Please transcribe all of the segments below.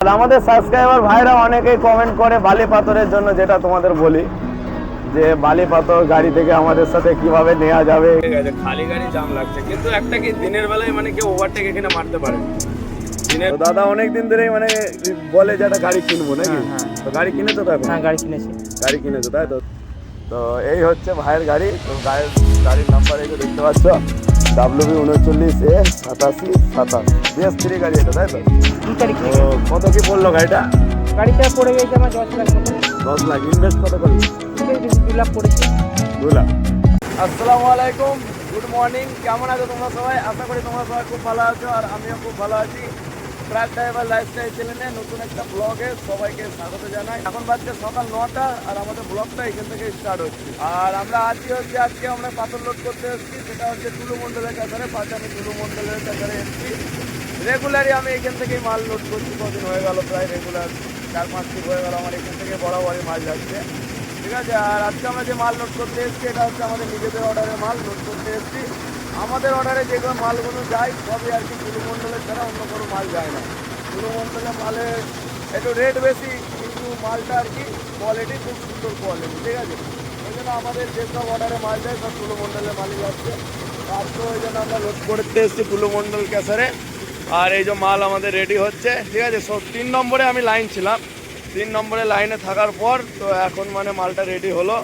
আমাদের সাবস্ক্রাইবার ভাইরা অনেকেই কমেন্ট করে বালি পাথরের জন্য যেটা তোমাদের বলি যে বালি পাথর গাড়ি থেকে আমাদের সাথে কীভাবে নেওয়া যাবে। ঠিক আছে খালি গাড়ি জাম লাগছে কিন্তু একটা কি দিনের বেলায় মানে কেউ ওভারটেক এখানে মারতে পারে? দিনের দাদা অনেক দিন ধরেই মানে বলে যে একটা গাড়ি কিনবো নাকি? হ্যাঁ, হ্যাঁ। তো গাড়ি কিনেছো তো হ্যাঁ গাড়ি কিনেছি। গাড়ি কিনেছো তাই তো? তো এই হচ্ছে ভাইয়ের গাড়ি তো গাড়ির গাড়ির নাম্বার এই দেখতে পাচ্ছ। ডাব্লিউ বি উনচল্লিশ এ সাতাশি সাতাশ। বেশ থ্রি গাড়ি এটা তাই তো? কত কি পড়ল গাড়িটা? গাড়িটা পড়ে গেছে আমার দশ লাখ দশ লাখ। ইনভেস্ট কত করল? দু লাখ পড়েছে। দু লাখ। আসসালামু আলাইকুম। Good morning. কেমন আছো তোমরা সবাই? আশা করি তোমরা সবাই খুব ভালো আছো আর আমিও খুব ভালো আছি। ট্রাক ড্রাইভার লাইফস্টাইল চ্যানেলে নতুন একটা ব্লগে সবাইকে স্বাগত জানাই। এখন বাজছে সকাল নটা আর আমাদের ব্লগটা এখান থেকে স্টার্ট হচ্ছে। আর আমরা আজকে হচ্ছে আজকে আমরা পাথর লোড করতে এসেছি, সেটা হচ্ছে টুলু মন্ডলের কাছারে পাশে আমি টুলু মন্ডলের কাছারে এসেছি। রেগুলারই আমি এখান থেকেই মাল লোড করছি, কদিন হয়ে গেল প্রায় রেগুলার চার পাঁচ দিন হয়ে গেল আমার এখান থেকে বরাবরই মাল যাচ্ছে। ঠিক আছে? আর আজকে আমরা যে মাল লোড করতে এসেছি, এটা হচ্ছে আমাদের নিজেদের অর্ডারের মাল লোড করতে এসেছি। আমাদের অর্ডারে যেগুলো মালগুলো যায়, সবই আর কি কুলুমণ্ডলের ছাড়া অন্য কোনো মাল যায় না। কুলুমণ্ডলের মালে একটু রেট বেশি, কিন্তু মালটা আর কি কোয়ালিটি খুব সুন্দর কোয়ালিটি ঠিক আছে? ওই জন্য আমাদের যেসব অর্ডারে মাল যায়, সব কুলুমণ্ডলের মালই যাচ্ছে। আর তো ওই জন্য আমরা লোড করতে এসেছি কুলুমণ্ডল ক্যাসারে। আর এই যে মাল আমাদের রেডি হচ্ছে, ঠিক আছে? সব তিন নম্বরে আমি লাইন ছিলাম। তিন নম্বরে লাইনে থাকার পর তো এখন মানে মালটা রেডি হলো।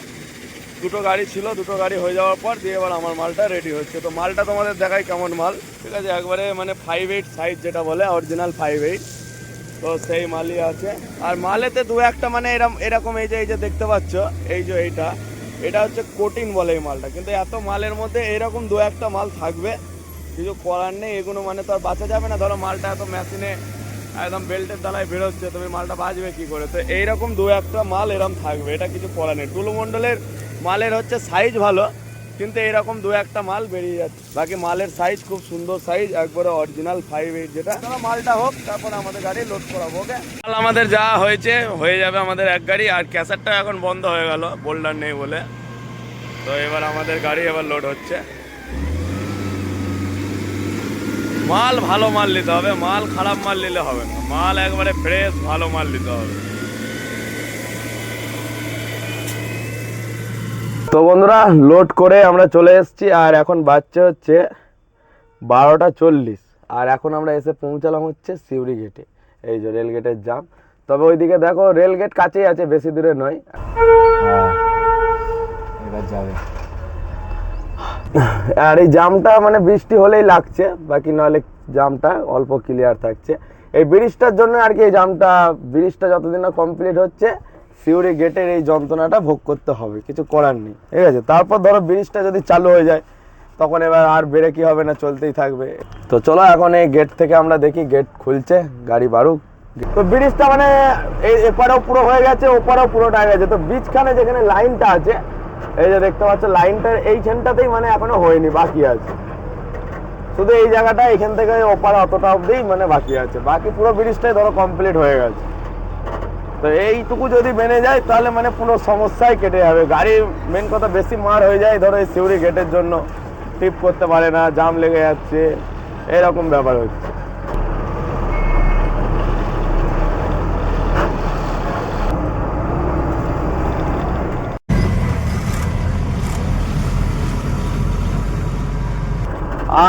দুটো গাড়ি ছিল, দুটো গাড়ি হয়ে যাওয়ার পর দিয়ে এবার আমার মালটা রেডি হচ্ছে। তো মালটা তোমাদের দেখাই কেমন মাল। ঠিক আছে, একবারে মানে ফাইভ এইট সাইজ যেটা বলে অরিজিনাল ফাইভ এইট তো সেই মালই আছে। আর মালেতে দু একটা মানে এরকম এরকম এই যে এই যে দেখতে পাচ্ছ, এই যে এইটা, এটা হচ্ছে কোটিন বলে এই মালটা। কিন্তু এত মালের মধ্যে এরকম দু একটা মাল থাকবে, কিছু করার নেই, এগুলো মানে তো আর বাঁচা যাবে না। ধরো মালটা এত মেশিনে একদম বেল্টের দালায় বেরোচ্ছে, তুমি মালটা বাজবে কি করে? তো এইরকম দু একটা মাল এরকম থাকবে, এটা কিছু করার নেই। টুলু মণ্ডলের মালের হচ্ছে সাইজ ভালো, কিন্তু এরকম দু একটা মাল বেরিয়ে যাচ্ছে। বাকি মালের সাইজ খুব সুন্দর সাইজ একবারে অরিজিনাল ফাইভ এইট যেটা। মালটা হোক, তারপর আমাদের গাড়ি লোড করাবো ওকে মাল আমাদের যা হয়েছে, হয়ে যাবে আমাদের এক গাড়ি, আর ক্যাসারটা এখন বন্ধ হয়ে গেল বোল্ডার নেই বলে। তো এবার আমাদের গাড়ি এবার লোড হচ্ছে। মাল ভালো মাল নিতে হবে মাল খারাপ মাল নিলে হবে না। মাল একবারে ফ্রেশ ভালো মাল নিতে হবে। তো বন্ধুরা লোড করে আমরা চলে এসেছি আর এখন বাচ্চা হচ্ছে বারোটা চল্লিশ। আর এখন আমরা এসে পৌঁছালাম হচ্ছে সিউড়ি গেটে এই যে রেল গেটের জাম তবে ওইদিকে দেখো রেল গেট কাছেই আছে বেশি দূরে নয়। এবার যাবে আর এই জামটা মানে বৃষ্টি হলেই লাগছে, বাকি নাহলে জামটা অল্প ক্লিয়ার থাকছে। এই ব্রিজটার জন্য আর কি এই জামটা, ব্রিজটা যতদিন না কমপ্লিট হচ্ছে, সিউড়ি গেটের এই যন্ত্রণাটা ভোগ করতে হবে, কিছু করার নেই, ঠিক আছে? তারপর ধরো ব্রিজটা যদি চালু হয়ে যায়, তখন এবার আর বেড়ে কি হবে না, চলতেই থাকবে। তো চলো এখন এই গেট থেকে আমরা দেখি গেট খুলছে, গাড়ি বাড়ুক। তো ব্রিজটা মানে এপারেও পুরো হয়ে গেছে, ওপারেও পুরোটা হয়ে গেছে। তো বীজখানে যেখানে লাইনটা আছে এই যে দেখতে পাচ্ছ, লাইনটার এইখানটাতেই মানে এখনও হয়নি, বাকি আছে। শুধু এই জায়গাটা এখান থেকে ওপারে অতটা অবধিই মানে বাকি আছে। বাকি পুরো ব্রিজটাই ধরো কমপ্লিট হয়ে গেছে। তো এইটুকু যদি মেনে যায়, তাহলে মানে পুরো সমস্যাই কেটে যাবে। গাড়ির মেন কথা বেশি মার হয়ে যায়, ধরো এই সিউড়ি গেটের জন্য। টিপ করতে পারে না জাম লেগে যাচ্ছে, এরকম ব্যাপার হচ্ছে।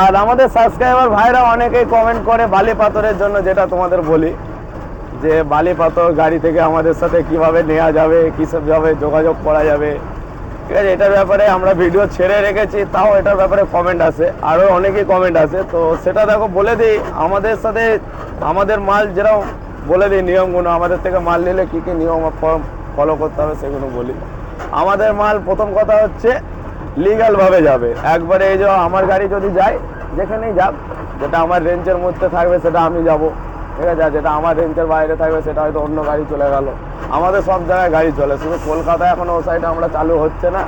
আর আমাদের সাবস্ক্রাইবার ভাইরা অনেকেই কমেন্ট করে বালি পাথরের জন্য যেটা তোমাদের বলি, যে বালি পাথর গাড়ি থেকে আমাদের সাথে কীভাবে নেওয়া যাবে কীসবভাবে যোগাযোগ করা যাবে। ঠিক আছে, এটার ব্যাপারে আমরা ভিডিও ছেড়ে রেখেছি, তাও এটার ব্যাপারে কমেন্ট আসে আরও অনেকেই কমেন্ট আসে তো সেটা দেখো, বলে দিই, আমাদের সাথে আমাদের মাল যেরকম, বলে দিই নিয়মগুলো, আমাদের থেকে মাল নিলে কী কী নিয়ম ফলো করতে হবে সেগুলো বলি। আমাদের মাল প্রথম কথা হচ্ছে লিগ্যালভাবে যাবে। একবারে এই যে আমার গাড়ি যদি যায়, যেখানেই যাক, যেটা আমার রেঞ্জের মধ্যে থাকবে, সেটা আমি যাব। ঠিক আছে যেটা আমার রেঞ্জের বাইরে থাকবে, সেটা হয়তো অন্য গাড়ি চলে গেল। আমাদের সব জায়গায় গাড়ি চলে, শুধু কলকাতায় এখন ও সাইডে আমরা চালু হচ্ছে না,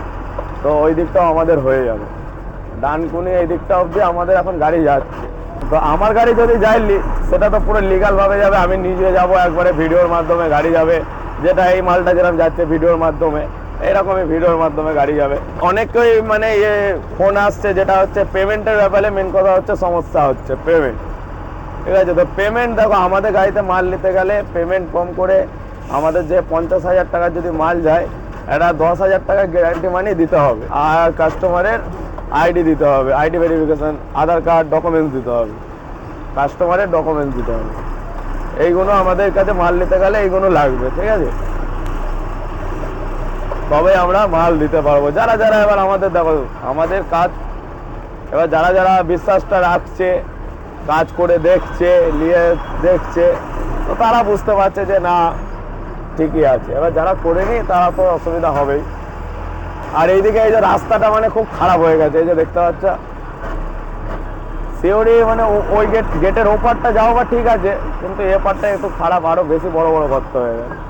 তো ওই দিকটাও আমাদের হয়ে যাবে। ডানকুনি এই দিকটা অবধি আমাদের এখন গাড়ি যাচ্ছে। তো আমার গাড়ি যদি লি- সেটা তো পুরো লিগালভাবে যাবে, আমি নিজে যাব, একবারে ভিডিওর মাধ্যমে গাড়ি যাবে। যেটা এই মালটা যেরকম যাচ্ছে, ভিডিওর মাধ্যমে। এরকমই ভিডিওর মাধ্যমে গাড়ি যাবে। অনেকেই মানে ইয়ে ফোন আসছে, যেটা হচ্ছে পেমেন্টের ব্যাপারে মেন কথা হচ্ছে সমস্যা হচ্ছে পেমেন্ট ঠিক আছে, তো পেমেন্ট দেখো, আমাদের গাড়িতে মাল নিতে গেলে পেমেন্ট কম করে আমাদের যে পঞ্চাশ হাজার টাকার যদি মাল যায় এটা দশ হাজার টাকা গ্যারান্টি মানি দিতে হবে। আর কাস্টমারের আইডি দিতে হবে ID verification Aadhaar card documents দিতে হবে। কাস্টমারের ডকুমেন্টস দিতে হবে। এইগুলো আমাদের কাছে মাল নিতে গেলে এইগুলো লাগবে, ঠিক আছে? তবে আমরা মাল দিতে পারব। যারা যারা এবার আমাদের দেখো, আমাদের কাজ, এবার যারা যারা বিশ্বাসটা রাখছে, কাজ করে দেখছে, নিয়ে দেখছে, তো তারা বুঝতে পারছে যে না, ঠিকই আছে। এবার যারা করেনি তারা তো অসুবিধা হবেই। আর এইদিকে এই যে রাস্তাটা মানে খুব খারাপ হয়ে গেছে, এই যে দেখতে পাচ্ছ? সিওড়ি মানে ওই গেট গেটের ওপারটা যাও বা ঠিক আছে, কিন্তু এ পারটা একটু খারাপ, আরও বেশি বড় বড় গর্ত হয়ে গেছে।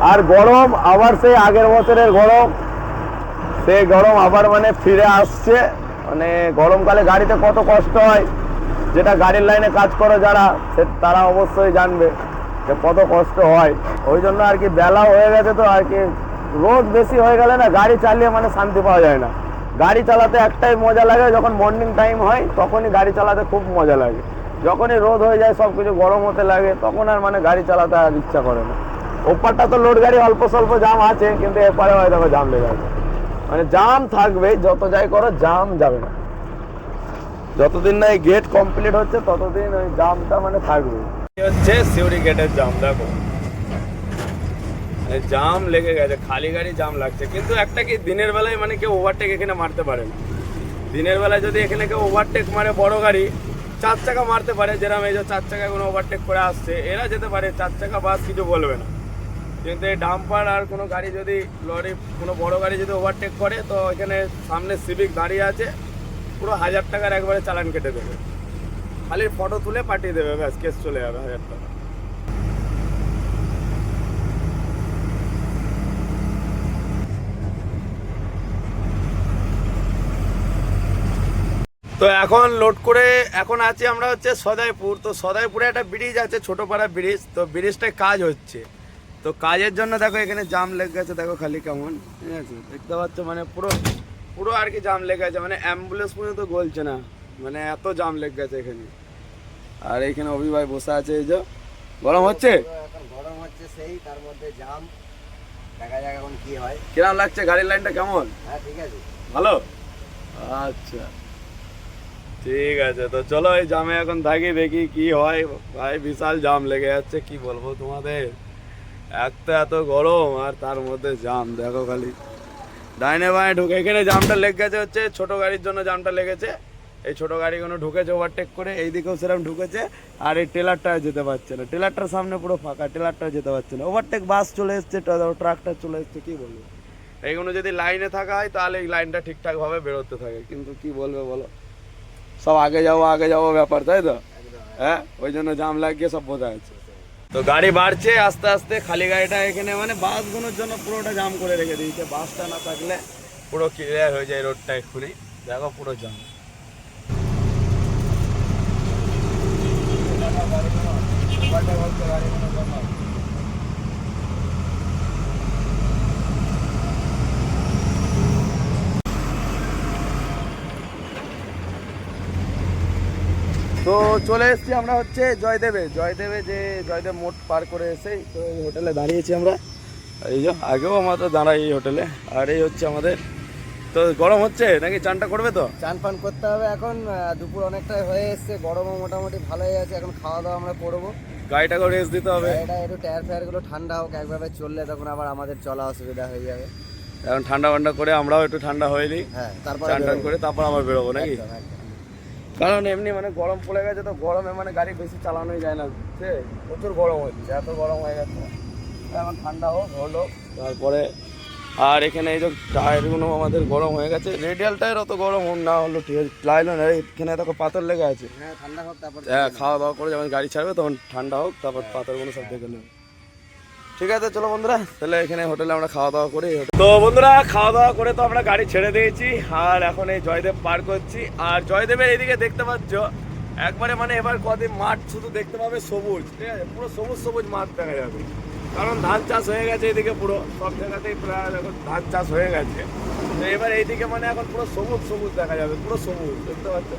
আর গরম আবার সেই আগের বছরের গরম। সেই গরম আবার মানে ফিরে আসছে। মানে গরমকালে গাড়িতে কত কষ্ট হয়। যেটা গাড়ির লাইনে কাজ করো যারা, সে তারা অবশ্যই জানবে যে কত কষ্ট হয়। ওই জন্য আর কি বেলা হয়ে গেছে তো, আর কি রোদ বেশি হয়ে গেলে না গাড়ি চালিয়ে মানে শান্তি পাওয়া যায় না। গাড়ি চালাতে একটাই মজা লাগে, যখন মর্নিং টাইম হয়, তখনই গাড়ি চালাতে খুব মজা লাগে। যখনই রোদ হয়ে যায় সব কিছু গরম হতে লাগে, তখন আর মানে গাড়ি চালাতে আর ইচ্ছা করে না। ওপারটা তো লোড গাড়ি অল্প স্বল্প জাম আছে, কিন্তু এপারে হয় দেখো জাম লেগে আছে। মানে জাম থাকবে, যত যাই করো জাম যাবে না। যতদিন না এই গেট কমপ্লিট হচ্ছে, ততদিন ওই জামটা মানে থাকবে। হচ্ছে সিউড়ি গেটের জাম দেখো। এই জাম লেগে গেছে, খালি গাড়ি জাম লাগছে। কিন্তু একটা কি, দিনের বেলায় মানে কেউ ওভারটেক এখানে মারতে পারে না। দিনের বেলায় যদি এখানে কেউ ওভারটেক মারে বড় গাড়ি, চার চাকা মারতে পারে যেরকম এই যে চার চাকা কোনো ওভারটেক করে আসছে, এরা যেতে পারে, চার চাকা বাস কিছু বলবে না। কিন্তু এই ডাম্পার আর কোনো গাড়ি যদি লরি, কোনো বড় গাড়ি যদি ওভারটেক করে, তো এখানে সামনে সিভিক দাঁড়িয়ে আছে। পুরো হাজার টাকার একবারে চালান কেটে দেবে। খালি ফটো তুলে পাঠিয়ে দেবে, ব্যাস কেস চলে যাবে, হাজার টাকা। তো এখন লোড করে এখন আছি আমরা হচ্ছে সদাইপুর। তো সদাইপুরে একটা ব্রিজ আছে, ছোটপাড়া ব্রিজ তো ব্রিজটায় কাজ হচ্ছে। তো কাজের জন্য দেখো এখানে জাম লেগে গেছে দেখো খালি কেমন ঠিক আছে? দেখতে পাচ্ছ মানে পুরো পুরো আর কি জাম লেগে গেছে মানে অ্যাম্বুলেন্স পর্যন্ত গলছে না মানে এত জাম লেগে গেছে এখানে। আর এখানে অভি ভাই বসে আছে এই যে। গরম হচ্ছে? গরম হচ্ছে সেই তার মধ্যে জাম। দেখা যাক এখন কি হয়। কিরম লাগছে? গাড়ির লাইনটা কেমন? হ্যাঁ ঠিক আছে। ভালো? আচ্ছা। ঠিক আছে তো চলো এই জামে এখন থাকি দেখি কি হয়। ভাই বিশাল জাম লেগে যাচ্ছে কি বলব তোমাদের? এক তো এত গরম আর তার মধ্যে জাম দেখো খালি। ডাইনে বাঁয়ে ঢুকে এখানে জামটা লেগে গেছে হচ্ছে ছোট গাড়ির জন্য জামটা লেগেছে। এই ছোট গাড়িগুলো ঢুকেছে ওভারটেক করে এই দিকেও সেরকম ঢুকেছে আর এই টেলারটা যেতে পারছে না। টেলারটার সামনে পুরো ফাঁকা টেলারটা যেতে পারছে না। ওভারটেক বাস চলে এসছে ট্রাকটা চলে এসছে কি বলব? এইগুলো যদি লাইনে থাকা হয় তাহলে এই লাইনটা ঠিকঠাক ভাবে বেরোতে থাকে। কিন্তু কি বলবে বলো? সব আগে যাব আগে যাব ব্যাপার তাই তো? হ্যাঁ? ওই জন্য জাম লাগিয়ে সব বোঝা যাচ্ছে। তো গাড়ি বাড়ছে, আস্তে আস্তে খালি গাড়িটা এখানে মানে বাসগুলোর জন্য পুরোটা জাম করে রেখে দিয়েছে। বাসটা না থাকলে পুরো ক্লিয়ার হয়ে যায় রোডটা এক্ষুনি। দেখো পুরো জাম তো চলে এসেছি আমরা হচ্ছে জয়দেবে। জয়দেবে যে জয়দেব মোট পার করে এসেই তো এই হোটেলে দাঁড়িয়েছি আমরা। এই যে আগেও আমরা দাঁড়াই এই হোটেলে। আর এই হচ্ছে আমাদের। তো গরম হচ্ছে? নাকি চানটা করবে তো? চান পান করতে হবে এখন। দুপুর অনেকটাই হয়ে এসছে। গরমও মোটামুটি ভালোই আছে। এখন খাওয়া দাওয়া আমরা করব। গাড়িটাকে রেস্ট দিতে হবে। এটা একটু টায়ার ফায়ারগুলো ঠান্ডা হোক একভাবে চললে তখন আবার আমাদের চলা অসুবিধা হয়ে যাবে। এখন ঠান্ডা ফান্ডা করে আমরাও একটু ঠান্ডা হয়ে নিই। হ্যাঁ তারপর চান টান করে তারপর আবার বেরোবো নাকি। কারণ এমনি মানে গরম পড়ে গেছে তো গরমে মানে গাড়ি বেশি চালানোই যায় না সে প্রচুর গরম হচ্ছে এত গরম হয়ে গেছে। এখন ঠান্ডা হোক হলো তারপরে আর এখানে এই যে টায়ারগুলো আমাদের গরম হয়ে গেছে রেডিয়াল টায়ার অত গরম হোক না হলো ঠিক আছে লাইলো না এখানে দেখো পাথর লেগে আছে। হ্যাঁ ঠান্ডা হোক তারপর হ্যাঁ খাওয়া দাওয়া করে যখন গাড়ি ছাড়বে তখন ঠান্ডা হোক তারপর পাথরগুলো সব দেখে নেবে। ঠিক আছে, চলো বন্ধুরা, তাহলে এখানে হোটেলে আমরা খাওয়া দাওয়া করি। তো বন্ধুরা, খাওয়া দাওয়া করে তো আমরা গাড়ি ছেড়ে দিয়েছি, আর এখন এই জয়দেব পার করছি। আর জয়দেবের এইদিকে দেখতে পাচ্ছ, একবারে মানে এবার কদিন মাঠ শুধু দেখতে পাবে সবুজ, ঠিক আছে? পুরো সবুজ সবুজ মাঠ দেখা যাবে। কারণ ধান চাষ হয়ে গেছে এদিকে পুরো, সব জায়গাতেই প্রায় এখন ধান চাষ হয়ে গেছে। তো এবার এইদিকে মানে এখন পুরো সবুজ সবুজ দেখা যাবে, পুরো সবুজ, দেখতে পাচ্ছ?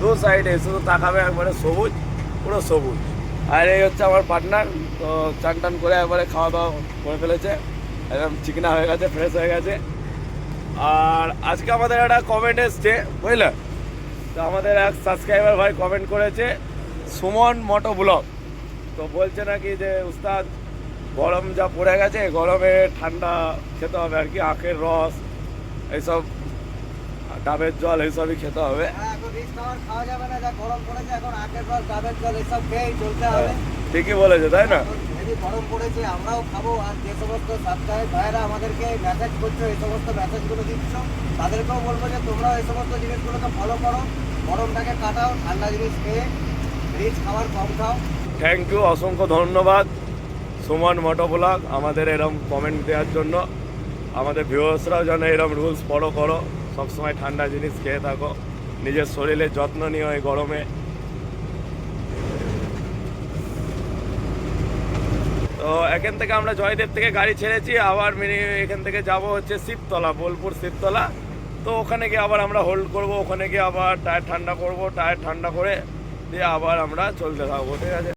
দু সাইডে শুধু তাকাবে একবারে সবুজ, পুরো সবুজ। আর এই হচ্ছে আমার পার্টনার তো চান টান করে একবারে খাওয়া দাওয়া করে ফেলেছে। একদম চিকনা হয়ে গেছে ফ্রেশ হয়ে গেছে। আর আজকে আমাদের একটা কমেন্ট এসছে, বুঝলে? তো আমাদের এক সাবস্ক্রাইবার ভাই কমেন্ট করেছে, সুমন মোটো ব্লগ। তো বলছে নাকি যে, উস্তাদ, গরম যা পড়ে গেছে, গরমে ঠান্ডা খেতে হবে আর কি, আখের রস, এইসব ডাবের জল এইসবই খেতে হবে। এখন রিচ খাবার খাওয়া যাবে না যা গরম পড়েছে এখন আখের রস ডাবের জল এসব খেয়েই চলতে হবে। ঠিকই বলেছে তাই না? গরম পড়েছে আমরাও খাব আর যে সমস্ত ভাইয়েরা আমাদেরকে মেসেজ করছ এই সমস্ত মেসেজগুলো দিচ্ছ তাদেরকেও বলব যে তোমরাও এই সমস্ত জিনিসগুলোকে ফলো করো গরমটাকে কাটাও ঠান্ডা জিনিস খেয়ে রিচ খাবার কম খাও। থ্যাংক ইউ অসংখ্য ধন্যবাদ। সুমন মোটো ব্লগ আমাদের এরম কমেন্ট দেওয়ার জন্য। আমাদের ভিউয়ার্সরাও যেন এরম রুলস ফলো করো। সবসময় ঠান্ডা জিনিস খেয়ে থাকো। নিজের শরীরের যত্ন নিও এই গরমে। তো এখান থেকে আমরা জয়দেব থেকে গাড়ি ছেড়েছি, আবার মিনি এখান থেকে যাব হচ্ছে শিবতলা, বোলপুর শিবতলা। তো ওখানে গিয়ে আবার আমরা হোল্ড করব, ওখানে গিয়ে আবার টায়ার ঠান্ডা করব, টায়ার ঠান্ডা করে দিয়ে আবার আমরা চলতে থাকব, ঠিক আছে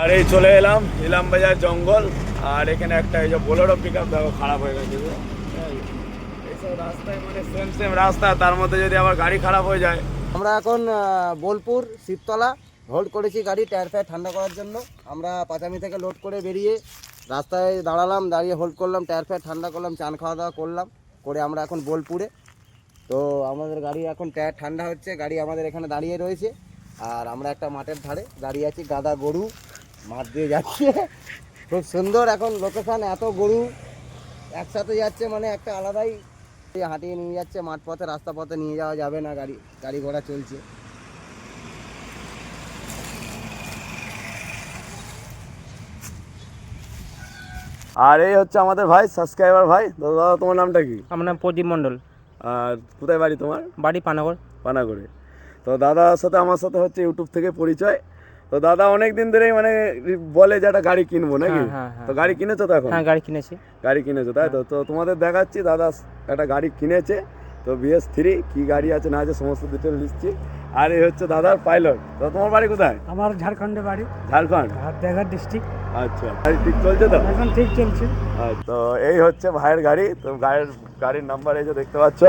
আর এই চলে এলাম ইলাম বাজার জঙ্গল, আর এখানে একটা এই যে বোলেরো পিক আপ দেখো, খারাপ হয়ে গেছে এইসব রাস্তায় মানে সেম সেম রাস্তা, তার মধ্যে যদি আবার গাড়ি খারাপ হয়ে যায়। আমরা এখন বোলপুর, শিবতলা হোল্ড করেছি গাড়ি টায়ার ফায়ার ঠান্ডা করার জন্য। আমরা পাঁচামি থেকে লোড করে বেরিয়ে রাস্তায় দাঁড়ালাম, দাঁড়িয়ে হোল্ড করলাম টায়ার ফায়ার ঠান্ডা করলাম, চান খাওয়া দাওয়া করলাম, করে আমরা এখন বোলপুরে। তো আমাদের গাড়ি এখন টায়ার ঠান্ডা হচ্ছে, গাড়ি আমাদের এখানে দাঁড়িয়ে রয়েছে। আর আমরা একটা মাঠের ধারে দাঁড়িয়ে আছি, গাদা গরু মাঠ দিয়ে যাচ্ছে। খুব সুন্দর এখন লোকেশান এত গরু একসাথে যাচ্ছে মানে একটা আলাদাই হাঁটিয়ে নিয়ে যাচ্ছে মাঠ পথে রাস্তা পথে নিয়ে যাওয়া যাবে না গাড়ি গাড়ি ঘোড়া চলছে। আর এই হচ্ছে আমাদের ভাই সাবস্ক্রাইবার ভাই। দাদা তোমার নামটা কি? আমার নাম প্রদীপ মণ্ডল। আর কোথায় বাড়ি তোমার? বাড়ি পানাগড়। পানাগড়ে। তো দাদার সাথে আমার সাথে হচ্ছে ইউটিউব থেকে পরিচয়। তো দাদা অনেক দিন ধরেই মানে বলে যে একটা গাড়ি কিনবো নাকি? হ্যাঁ, হ্যাঁ, হ্যাঁ। তো গাড়ি কিনেছো তো এখন? হ্যাঁ গাড়ি কিনেছি। গাড়ি কিনেছো তাই তো? তো তোমাদের দেখাচ্ছি দাদা একটা গাড়ি কিনেছে তো বিএস থ্রি কি গাড়ি আছে না আছে সমস্ত ডিটেল দিচ্ছি আর এই হচ্ছে দাদার পাইলট তো তোমার বাড়ি কোথায়? আমার ঝাড়খণ্ডে বাড়ি। ঝাড়খণ্ড? দেখার ডিস্ট্রিক্ট আচ্ছা গাড়ি ঠিক চলছে তো? এখন ঠিক চলছে। আর তো এই হচ্ছে ভাইয়ের গাড়ি তো গাড়ির গাড়ির নাম্বার এই যে দেখতে পাচ্ছ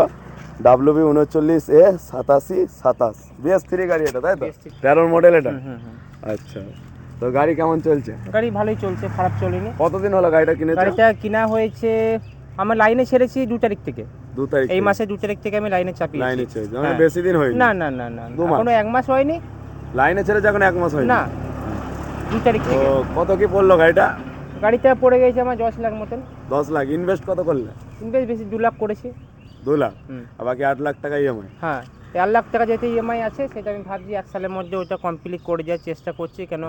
ডাব্লিউ বি উনচল্লিশ এ সাতাশি সাতাশ। বিএস থ্রি গাড়ি এটা তাই তো? BS3 তেরোর মডেল এটা? হুম হুম। আচ্ছা। তো গাড়ি কেমন চলছে? গাড়ি ভালোই চলছে খারাপ চলেনি। কতদিন হলো গাড়িটা কিনেছো? গাড়িটা কিনা হয়েছে আমার লাইনে ছেড়েছি দু তারিখ থেকে। দু তারিখ এই মাসে দু তারিখ থেকে আমি লাইনে চাপিয়েছি। লাইনে ছেড়েছে। মানে হ্যাঁ। বেশি দিন হয়নি? না না না না এখনও এক মাস হয়নি। লাইনে ছেড়েছে এখন এক মাস হয়নি? না দু তারিখ থেকে। কত কি পড়ল গাড়িটা? গাড়িটা পড়ে গেছে আমার দশ লাখ মতন। দশ লাখ। ইনভেস্ট কত করলে? বেশ বেশি দু লাখ করেছি। দু লাখ? আর বাকি আট লাখ টাকা ইএমআই হ্যাঁ। চার লাখ টাকা যেহেতু ইএমআই আছে সেটা আমি ভাবছি এক সালের মধ্যে ওটা কমপ্লিট করে দেওয়ার চেষ্টা করছি কেন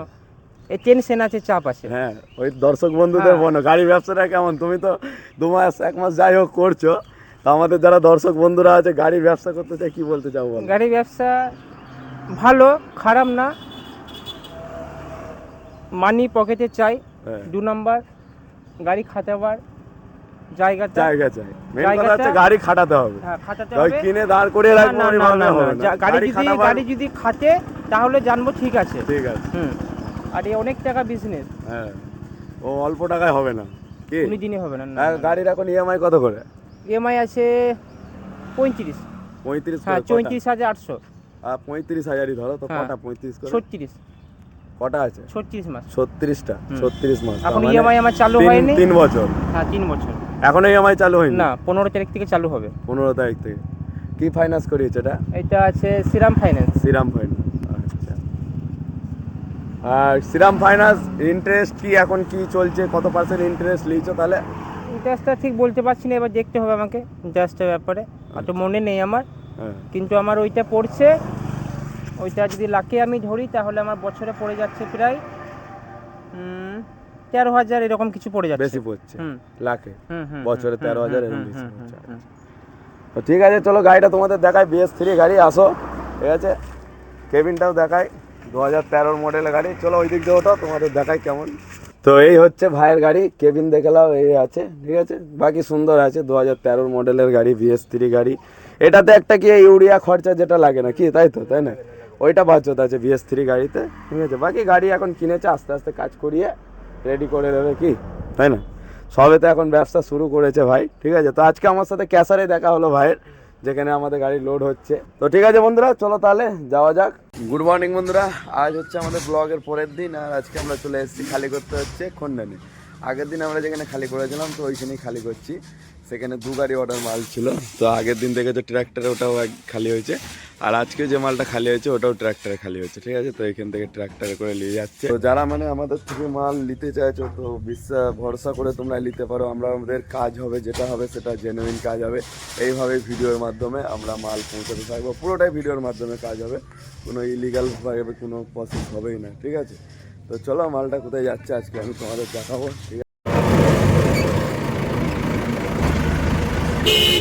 এই টেনশন আছে চাপ আছে। হ্যাঁ ওই দর্শক বন্ধুদের হ্যাঁ। বলো গাড়ি ব্যবসাটা কেমন? তুমি তো দু মাস এক মাস যাই হোক করছ তো আমাদের যারা দর্শক বন্ধুরা আছে গাড়ির ব্যবসা করতে চায় কি বলতে চাও বলো? গাড়ি ব্যবসা ভালো খারাপ না। মানি পকেটে চাই হ্যাঁ, দু নম্বর গাড়ি খাটাবার জায়গাটা জায়গা চাই। মেন কথা জায়গাটা- হচ্ছে গাড়ি খাটাতে হবে। খাটাতে তো ওই কিনে দাঁড় করিয়ে রাখব না, ওই না, ভাবলে না, হবে না, না। গাড়ি যদি গাড়ি যদি খাটে তাহলে জানব ঠিক আছে। ঠিক আছে। হুম। আর এই অনেক টাকা বিজনেস হ্যাঁ। ও অল্প টাকায় হবে না। কি? উনি দিনে হবে না গাড়ির এখন ইএমআই কত করে? ইএমআই আছে পঁয়ত্রিশ। পঁয়ত্রিশ হ্যাঁ চৌত্রিশ হাজার আটশো। পঁয়ত্রিশ হাজারই ধরো তো হ্যাঁ। কটা পঁয়ত্রিশ ছত্রিশ। কটা আছে? ছত্রিশ মাস। ছত্রিশটা ছত্রিশ মাস। এখন মানে ইএমআই আমার চালু হয়নি। তিন বছর। হ্যাঁ তিন বছর। এখনও ইএমআই চালু হয়নি? না পনেরো তারিখ থেকে চালু হবে। পনেরো তারিখ থেকে। কি ফাইন্যান্স করিয়েছে এটা? এটা আছে শ্রীরাম ফাইন্যান্স শ্রীরাম ফাইন্যান্স আচ্ছা। আর শ্রীরাম ফাইন্যান্স ইন্টারেস্ট কি এখন কি চলছে? কত পার্সেন্ট ইন্টারেস্ট লিয়েছো তাহলে? ইন্টারেস্টটা ঠিক বলতে পারছি না এবার দেখতে হবে আমাকে ইন্টারেস্টের ব্যাপারে। অত মনে নেই আমার। হ্যাঁ। কিন্তু আমার ওইটা পড়ছে ওইটা যদি লাখে আমি ধরি তাহলে আমার বছরে পড়ে যাচ্ছে প্রায় তেরো হাজার এরকম কিছু পড়ে যাচ্ছে। বেশি পড়ছে। লাখে। বছরে তেরো হাজার এরকম বেশি পড়ছে। তো ঠিক আছে চলো গাড়িটা তোমাদের দেখাই বিএস থ্রি গাড়ি আসো। ঠিক আছে? কেবিনটাও দেখাই দু হাজার তেরোর মডেলের গাড়ি। চলো ওই দিক দিয়ে ওঠো তোমাদের দেখাই কেমন। তো এই হচ্ছে ভাইয়ের গাড়ি কেবিন দেখলাও এই আছে ঠিক আছে? বাকি সুন্দর আছে দু হাজার তেরোর মডেলের গাড়ি ভিএস থ্রি গাড়ি। এটাতে একটা কি ইউরিয়া খরচা যেটা লাগে না কি তাই তো তাই না? ওইটা বাচ্চত আছে ভিএস থ্রি গাড়িতে ঠিক আছে? বাকি গাড়ি এখন কিনেছে আস্তে আস্তে কাজ করিয়ে রেডি করে নেবে কি? তাই না? সবে তো এখন ব্যবসা শুরু করেছে ভাই, ঠিক আছে? তো আজকে আমার সাথে ক্যাসারে দেখা হলো ভাইয়ের, যেখানে আমাদের গাড়ি লোড হচ্ছে। তো ঠিক আছে বন্ধুরা, চলো তাহলে যাওয়া যাক। গুড মর্নিং বন্ধুরা, আজ হচ্ছে আমাদের ব্লগের পরের দিন, আর আজকে আমরা চলে এসেছি খালি করতে হচ্ছে খন্ডানি। আগের দিন আমরা যেখানে খালি করেছিলাম, তো ওইখানেই খালি করছি। সেখানে দু গাড়ি অর্ডার মাল ছিল। তো আগের দিন দেখে তো ট্র্যাক্টরে ওটাও খালি হয়েছে। আর আজকে যে মালটা খালি হয়েছে, ওটাও ট্র্যাক্টরে খালি হয়েছে, ঠিক আছে? তো এখান থেকে ট্র্যাক্টরে করে নিয়ে যাচ্ছে। তো যারা মানে আমাদের থেকে মাল নিতে চাইছো, তো বিশ্বাস ভরসা করে তোমরা নিতে পারো। আমরা আমাদের কাজ হবে, যেটা হবে সেটা জেনুইন কাজ হবে। এইভাবে ভিডিওর মাধ্যমে আমরা মাল পৌঁছাতে থাকব। পুরোটাই ভিডিওর মাধ্যমে কাজ হবে। কোনো ইলিগাল কোনো প্রসেস হবেই না, ঠিক আছে? তো চলো মালটা কোথায় যাচ্ছে আজকে আমি তোমাদের দেখাবো, ঠিক আছে? Yeah.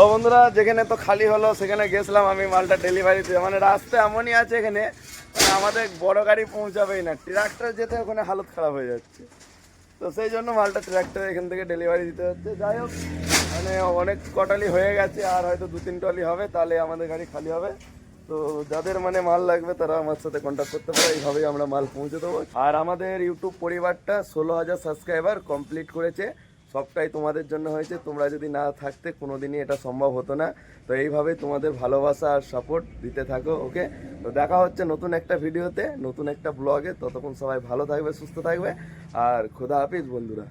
তো বন্ধুরা, যেখানে তো খালি হলো, সেখানে গেছিলাম আমি মালটা ডেলিভারিতে মানে রাস্তা এমনই আছে এখানে মানে আমাদের বড় গাড়ি পৌঁছাবেই না। ট্রাক্টর যেতে ওখানে হালত খারাপ হয়ে যাচ্ছে। তো সেই জন্য মালটা ট্রাক্টর এখান থেকে ডেলিভারি দিতে হচ্ছে। যাই হোক মানে অনেক কটালি হয়ে গেছে, আর হয়তো দু তিন টলি হবে, তাহলে আমাদের গাড়ি খালি হবে। তো যাদের মানে মাল লাগবে, তারা আমার সাথে কন্ট্যাক্ট করতে পারে, এইভাবেই আমরা মাল পৌঁছে দেবো। আর আমাদের ইউটিউব পরিবারটা ষোলো হাজার সাবস্ক্রাইবার কমপ্লিট করেছে। সবটাই তোমাদের জন্য হয়েছে। তোমরা যদি না থাকতে, কোনোদিনই এটা সম্ভব হতো না। তো এইভাবেই তোমাদের ভালোবাসা আর সাপোর্ট দিতে থাকো ওকে তো দেখা হচ্ছে নতুন একটা ভিডিওতে, নতুন একটা ব্লগে ততক্ষণ সবাই ভালো থাকবে, সুস্থ থাকবে। আর খোদা হাফিজ, বন্ধুরা।